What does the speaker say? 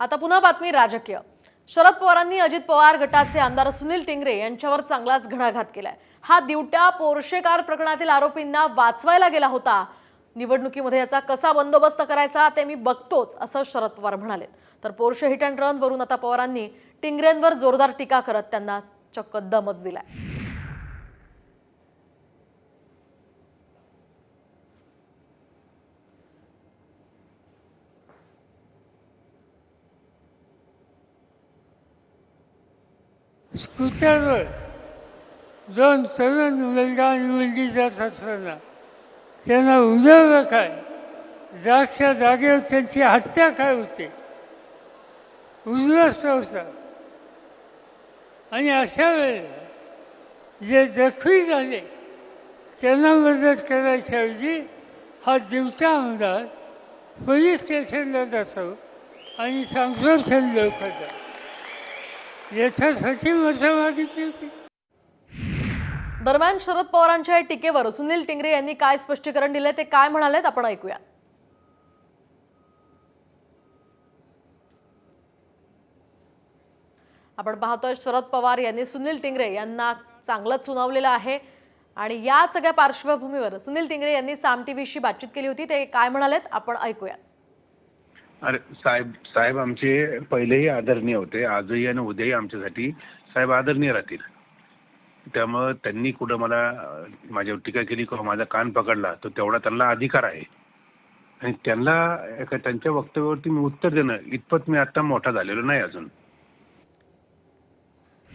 आता पुन्हा बातमी राजकीय. शरद पवारांनी अजित पवार गटाचे आमदार सुनील टिंगरे यांच्यावर चांगलाच घणाघात केलाय. हा दिवट्या पोर्शे कार प्रकरणातील आरोपींना वाचवायला गेला होता. निवडणुकीमध्ये याचा कसा बंदोबस्त करायचा ते मी बघतोच असं शरद पवार म्हणाले. तर पोर्शे हिट अँड रन वरून आता पवारांनी टिंगरेंवर जोरदार टीका करत त्यांना चक्क दमच दिलाय. स्कूटरवर दोन तरुण मुलगा आणि मुलगी जात असताना त्यांना उडवलं काय? जागच्या जागेवर त्यांची हत्या काय होते? उद्ध्वस्त होता आणि अशा वेळेला जे जखमी झाले त्यांना मदत करायच्याऐवजी हा दिवचा आमदार पोलीस स्टेशनला जातो आणि संरक्षण लवकर याच्यासाठी मजा होती. दरम्यान शरद पवारांच्या या टीकेवर सुनील टिंगरे यांनी काय स्पष्टीकरण दिले ते काय म्हणालेत आपण ऐकूया. आपण पाहतोय शरद पवार यांनी सुनील टिंगरे यांना चांगलंच सुनावलेलं आहे. आणि या सगळ्या पार्श्वभूमीवर सुनील टिंगरे यांनी साम टीव्हीशी बातचीत केली होती ते काय म्हणालेत आपण ऐकूया. अरे साहेब साहेब आमचे पहिलेही आदरणीय होते. आजही आणि उद्याही आमच्यासाठी साहेब आदरणीय राहतील. त्यामुळं त्यांनी कुठं मला माझ्यावर टीका केली किंवा माझा कान पकडला तर तेवढा त्यांना अधिकार आहे. आणि त्यांना एका त्यांच्या वक्तव्यावरती मी उत्तर देणं इतपत मी आता मोठा झालेलो नाही अजून.